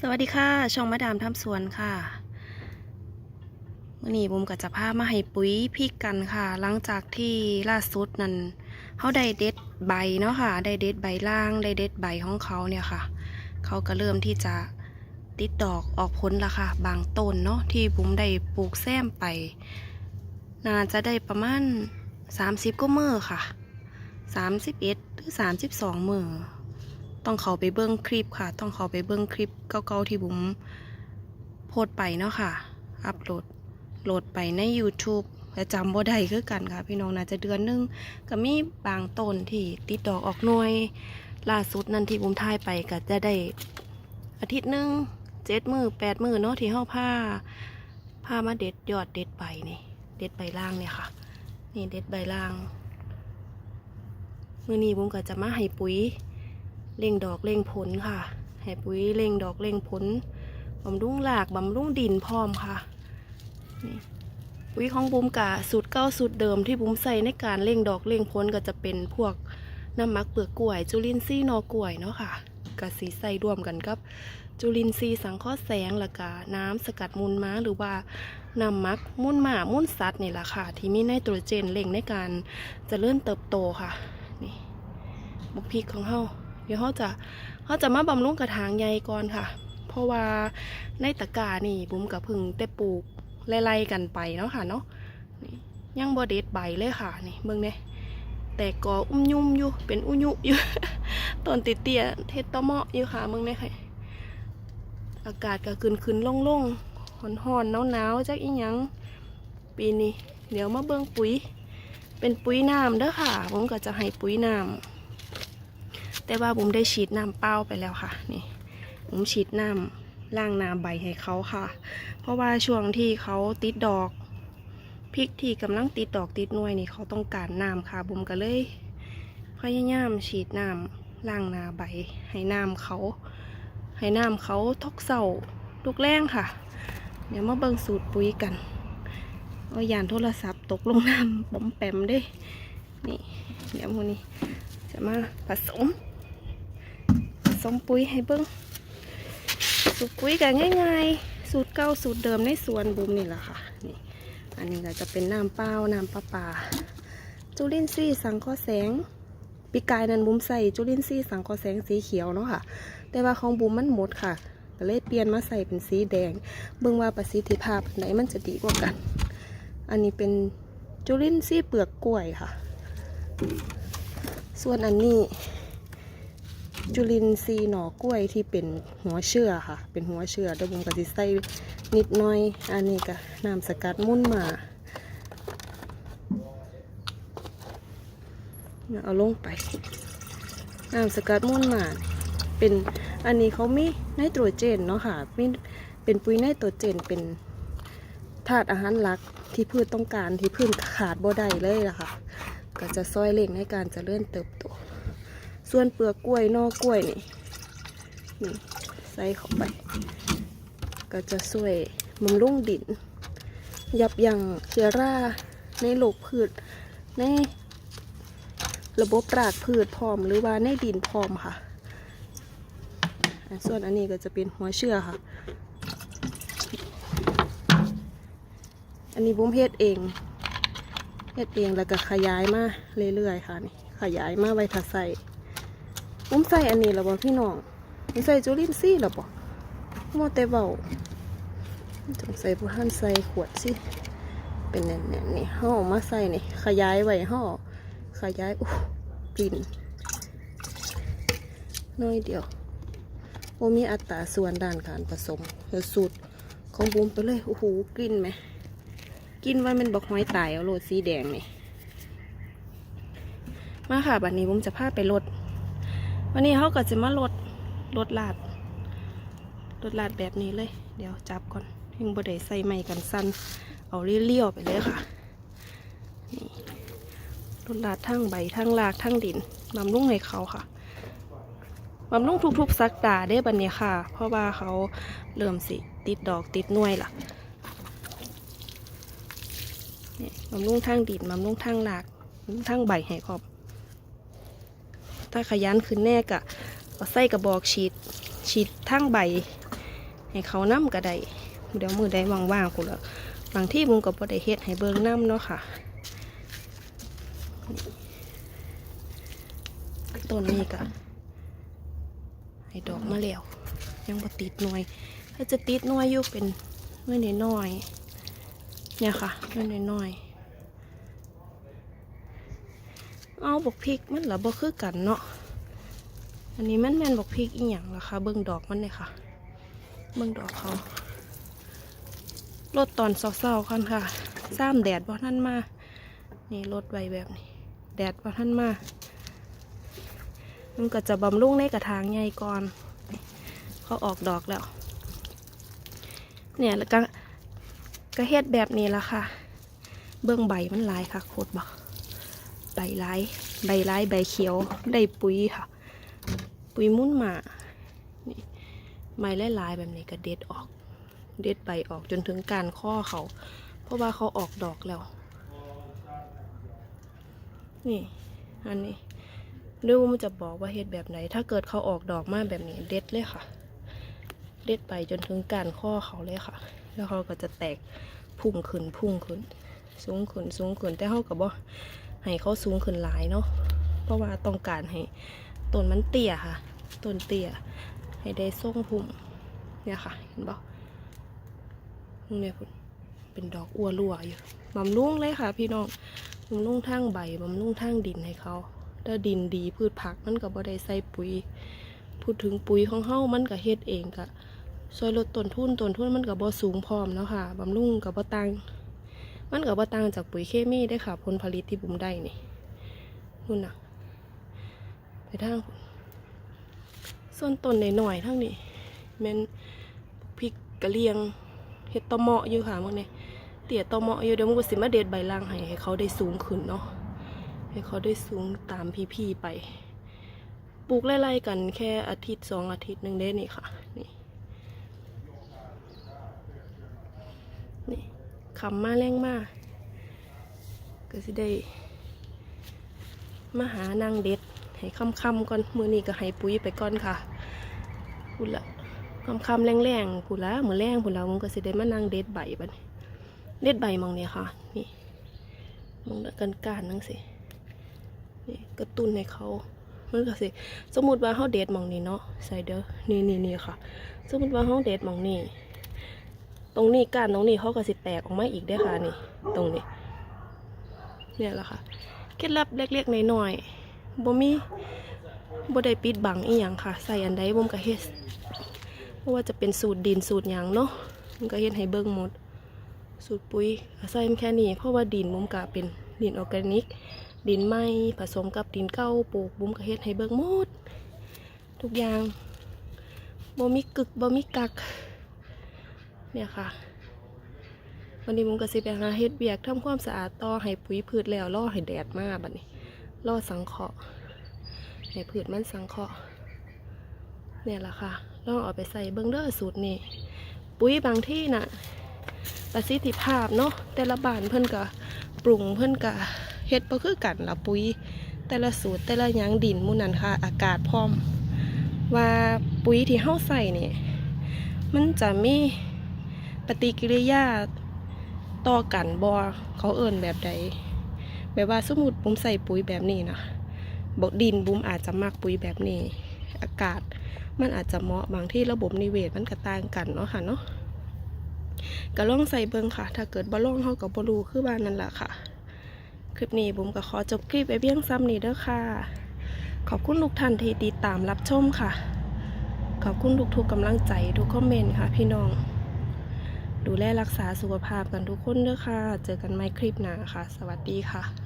สวัสดีค่ะช่องมาดามทำสวนค่ะมื่อนี้บุมกับจะพามาให้ปุ๋ยพริกกันค่ะ หลังจากที่ล่าสุดนั้นเขาได้เด็ดใบเนาะค่ะ ได้เด็ดใบล่างได้เด็ดใบของเขาเนี่ยค่ะ เขาก็เริ่มที่จะติดดอกออกผลละค่ะ บางต้นเนาะที่บุมได้ปลูกแซมไป น่าจะได้ประมาณ 30ก็เมื่อค่ะ 31หรือ32มือ ต้องเขาไปเบิ้งคลิปค่ะ ต้องเขาไปเบิ้งคลิปเก่าๆที่บุ๋มโพสไปเนาะค่ะ อัปโหลดโหลดไปใน YouTube แต่จำบ่ได้คือกันค่ะ พี่น้องน่าจะเดือนหนึงก็มีบางต้นที่ติดดอกออกหน่วยล่าสุดนั่นที่บุ๋มถ่ายไปก็จะได้อาทิตย์หนึงเจ็ดมือแปดมือเนาะที่ห้าผ้าผ้ามาเด็ดยอดเด็ดใบนี่ เด็ดใบล่างเนี่ยค่ะ นี่เด็ดใบล่าง มือนี้บุ๋มก็จะมาให้ปุ๋ย เล่งดอกเล่งผลค่ะให้ปุ๋ยเล่งดอกเล่งผลบำรุงหลากบำรุงดินพร้อมค่ะนี่ปุ๋ยของบุ้มกะสูตรเก้าสูตรเดิมที่บุ้มใส่ในการเล่งดอกเล่งผลก็จะเป็นพวกน้ำมักเปลือกกล้วย จุลินทรีย์นอกล้วยเนาะค่ะกะสีใส่ร่วมกันกับ จุลินทรีย์สังเคราะห์แสงแล้วก็น้ำสกัดมูลม้าหรือว่าน้ำมักมูลหมามูลสัตว์นี่แหละค่ะ ที่มีไนโตรเจนเล่งในการจะเลื่อนเติบโตค่ะนี่บุกพริกของเฮา เดี๋ยวเขาจะเขาจะมาบำรุงกระถางใหญ่ก่อนค่ะ เพราะว่าในตะกร้านี่บุ้มกับพึ่งแต่ปลูกไล่ๆกันไปเนาะค่ะเนาะนี่ยังบอเด็ดใบเลยค่ะนี่เบิ่งเนี่ยแต่กออุ้มยุ่มอยู่เป็นอุ้ยุอยู่ต้นติเตียเทศตะเมาะอยู่ค่ะเบิ่งเนี่ยค่ะอากาศก็ขึ้นขึ้นๆลงลงหอนหอนหนาวหนาวๆจักอีหยังปีนี้เดี๋ยวมาเบิ่งปุ๋ย เป็นปุ๋ยน้ำเด้อค่ะ ผมก็จะให้ปุ๋ยน้ำ แต่ว่าบุ๋มได้ฉีดน้ำเป้าไปแล้วค่ะ นี่บุ๋มฉีดน้ำล่างน้ำใบให้เขาค่ะ เพราะว่าช่วงที่เขาติดดอกพริกที่กำลังติดดอกติดหน่วยนี่เขาต้องการน้ำค่ะบุ๋มก็เลยพยายามฉีดน้ำล่างนาใบ ให้น้ำเขา ให้น้ำเขาทกเสาลูกแรงค่ะ เดี๋ยวมาเบิ่งสูตรปุ๋ยกันเอายานโทรศัพท์ตกลงน้ำบอมแปมเด้ นี่ เดี๋ยวมูนี้จะมาผสม มปุ๋ยให้เบิ้งสูตรปุ๋ยกันง่าย ๆ สูตรเก่าสูตรเดิมในสวนบุมนี่แหละค่ะนี่อันนี้ก็จะเป็นน้ำเปล่าน้ำประปาจุลินทรีย์สังเคราะห์แสงปีกายนั้นบุมใส่จุลินทรีย์สังเคราะห์แสงสีเขียวเนาะค่ะ แต่ว่าของบุมมันหมดค่ะก็เลยเปลี่ยนมาใส่เป็นสีแดง เบิ่งว่าประสิทธิภาพไหนมันจะดีกว่ากัน อันนี้เป็นจุลินทรีย์เปลือกกล้วยค่ะ ส่วนอันนี้ จุลินทรีย์หน่อกล้วยที่เป็นหัวเชื่อค่ะ เป็นหัวเชื่อเดี๋ยวผมก็จะใส่นิดหน่อย อันนี้ก็น้ำสกัดมุ่นหมาเอาลงไปน้ำสกัดมุ่นหมาเป็นอันนี้เขามีไนโตรเจนเนาะค่ะมีเป็นปุ๋ยไนโตรเจนเป็นธาตุอาหารหลักที่พืชต้องการที่พืชขาดบ่ได้เลยล่ะค่ะ ก็จะซอยเล่งในการจะเลื่อนเติบโต ส่วนเปลือกกล้วยนอกกล้วยนี่นี่ใส่เข้าไป ก็จะช่วยบำรุงดิน ยับยั้งเชื้อราในโรคพืช ในระบบรากพืชพร้อมหรือว่าในดินพร้อมค่ะ ส่วนอันนี้ก็จะเป็นหัวเชื้อค่ะ อันนี้บุ้มเพศเองเฮ็ดเองแล้วก็ขยายมาเรื่อยๆค่ะนี่ขยายมาไว้ถ้าใส่ ผมใส่อันนี้แล้วบ่พี่น้องผมใส่จุลินทรีย์แล้วบ่มอแต่เบาจงใส่ผู้ท่านใส่ขวดสิเป็นแน่นๆนี่ห่อมาใส่นี่ขยายไว้ห่อขยายอู้กลิ่นน้อยเดียวโอมีอัตราส่วนด้านการผสมเดี๋ยวสูตรของบุมไปเลยโอ้โหกลิ่นไหมกลิ่นไว้มันบอกหอยตายเอาโรดสีแดงนี่มาค่ะบัดนี้ผมจะพาไปรถ วันนี้เขาก็จะมาลดลดลาดลดลาดแบบนี้เลย เดี๋ยวจับก่อนยังบ่ได้ใส่ไม้กันสั้นเอาเลี้ยวๆไปเลยค่ะนี่ลดลาดทั้งใบทั้งรากทั้งดินบำรุงให้เขาค่ะบำรุงทุกๆสักดาได้บัดนี้ค่ะ เพราะว่าเขาเริ่มสิติดดอกติดน่วยล่ะเนี่ยบำรุงทางดินบำรุงทางหลากบำรุงทางใบให้ครอบ ถ้าขยันขึ้นแน่กะเอาใส่กระบอกฉีดฉีดทางใบ ให้เขาน้ำก็ได้เดี๋ยวมือได้ว่างๆกูและบางที่บุมก็บ่ได้เฮ็ดให้เบิ่งน้ำเนาะค่ะต้นนี้ก็ให้ดอกมาแล้วยังบ่ติดหน่วยถ้าจะติดหน่วยอยู่เป็นหน่วยน้อยเนี่ยค่ะหน่วยน้อยๆ เอาบกพริกมันละบ่คือกันเนาะอันนี้มันแมนบกพริกอีหยังล่ะคะเบิ่งดอกมันเลยค่ะ เบิ่งดอกเขารดตอนเศร้าๆคันค่ะซ้ำแดดบ่ท่านมา นี่รดไว้แบบนี้ แดดบ่ท่านมา มันก็จะบำรุงในกระถางใหญ่ก่อน เขาออกดอกแล้ว เนี่ยแล้วก็ก็เฮ็ดแบบนี้ละค่ะ เบื้องใบมันลายค่ะโคตรบอก ใบหลายใบหลายใบเขียวได้ปุ๋ยค่ะ ปุ๋ยมุ่นหมานี่ใบหลายแบบนี้ก็เด็ดออก เด็ดใบออกจนถึงการข้อเขา เพราะว่าเขาออกดอกแล้ว นี่ อันนี้ดูมันจะบอกว่าเฮ็ดแบบไหน ถ้าเกิดเขาออกดอกมาแบบนี้เด็ดเลยค่ะ เด็ดไปจนถึงการข้อเขาเลยค่ะ แล้วเขาก็จะแตกพุ่งขึ้นพุ่งขึ้นสูงขึ้นสูงขึ้นแต่เขากับว่า ให้เขาสูงขึ้นหลายเนาะเพราะว่าต้องการให้ต้นมันเตี้ยค่ะต้นเตี้ยให้ได้ทรงพุ่มเนี่ยค่ะ เห็นบ่เนี่ยพุ่นเป็นดอกอัวรัวอยู่บำรุงเลยค่ะ พี่น้องบำรุงทางใบบำรุงทางดินให้เขาถ้าดินดีพืชผักมันก็บ่ได้ใส่ปุ๋ยพูดถึงปุ๋ยของเฮามันก็เฮ็ดเองก็ช่วยลดต้นทุนต้นทุนมันก็บ่สูงพร้อมเนาะค่ะบำรุงก็บ่ต่าง มันก็บ่ต่างจากปุ๋ยเคมีได้ค่ะ ผลผลิตที่บุมได้นี่นู่นน่ะ ไปทาง ส่วนต้นหน่อยๆทั้งนี้แม่นพริกกะเหรียงเฮ็ดตอเมาะอยู่ค่ะมื้อนี้เตี่ยตอเมาะอยู่เดี๋ยวมันก็สิมาเด็ดใบล่างให้ให้เขาได้สูงขึ้นเนาะให้เขาได้สูงตามพี่ๆไป ปลูกไล่ๆกันแค่อาทิตย์สองอาทิตย์หนึ่งได้นี่ค่ะ นี่ คำมาแรงมากก็สิได้มาหานางเด็ด ให้ค่ำๆก่อนมือนี้ก็ให้ปุ๋ยไปก่อนค่ะพูดละค่ำๆแรงๆพูดละมือนแรงพูดละมันก็สิได้มานางเด็ดใบบัดนี้เด็ดใบมองเนี่ยค่ะ นี่มองกันการนั่งสินี่กระตุ้นให้เขามันก็สิสมมติว่าเฮาเดทมองนี้เนาะใส่เด้อนี่นี่นี่ค่ะ สมมติว่าเฮาเดทมองนี้ ตรงนี้ก้านตรงนี้เขาก็สิแตกออกมาอีกได้ค่ะนี่ ตรงนี้ เนี่ยแหละค่ะ เคล็ดลับเล็กๆน้อยๆบ่มีบ่ได้ปิดบังอีหยังค่ะ ใส่อันใดบ่มก็เฮ็ดเพราะว่าจะเป็นสูตรดินสูตรหยังเนาะมันก็เฮ็ดให้เบิ่งหมด สูตรปุ๋ยใส่แค่นี้ เพราะว่าดินมุมก็เป็นดินออร์แกนิก ดินไหม้ผสมกับดินเก้าปลูกบุ้มกระเฮ็ดให้เบิ่งหมด ทุกอย่างบ่มีกึกบ่มีกัก เนี่ยค่ะ วันนี้มุมก็สิไปหาเฮ็ดเบียกทำความสะอาดต่อให้ปุ๋ยพืชแล้วรอให้แดดมาบัดนี้รอสังเคราะห์ให้พืชมันสังเคราะห์เนี่ยละค่ะลองเอาไปใส่เบิ่งเด้อสูตรนี้ปุ๋ยบางที่น่ะ ประสิทธิภาพเนาะแต่ละบ้านเพิ่นก็ปรุงเพิ่นก็เฮ็ดบ่คือกันละปุ๋ยแต่ละสูตรแต่ละยังดินมูนันค่ะ อากาศพร้อม ว่าปุ๋ยที่เฮาใส่นี่มันจะมี ปฏิกิริยาต่อกันบ่เขาเอิ้นแบบใด แบบว่าสมมุติผมใส่ปุ๋ยแบบนี้นะบอกดินบุ้มอาจจะมักปุ๋ยแบบนี้ อากาศมันอาจจะเหมาะบางที่ระบบนิเวศมันก็ต่างกันเนาะค่ะเนาะก็ลองใส่เบิงค่ะ ถ้าเกิดบ่ลองเฮาก็บ่รู้คือว่านนั่นแหละค่ะ คลิปนี้บุ๋มก็ขอจบคลิปไปเพียงซ้ำนี้เด้อค่ะ ขอบคุณทุกท่านที่ติดตามรับชมค่ะ ขอบคุณทุกๆกำลังใจทุกคอมเมนต์ค่ะ พี่น้อง ดูแลรักษาสุขภาพกันทุกคนด้อค่ะ เจอกันใหม่คลิปหน้าค่ะ สวัสดีค่ะ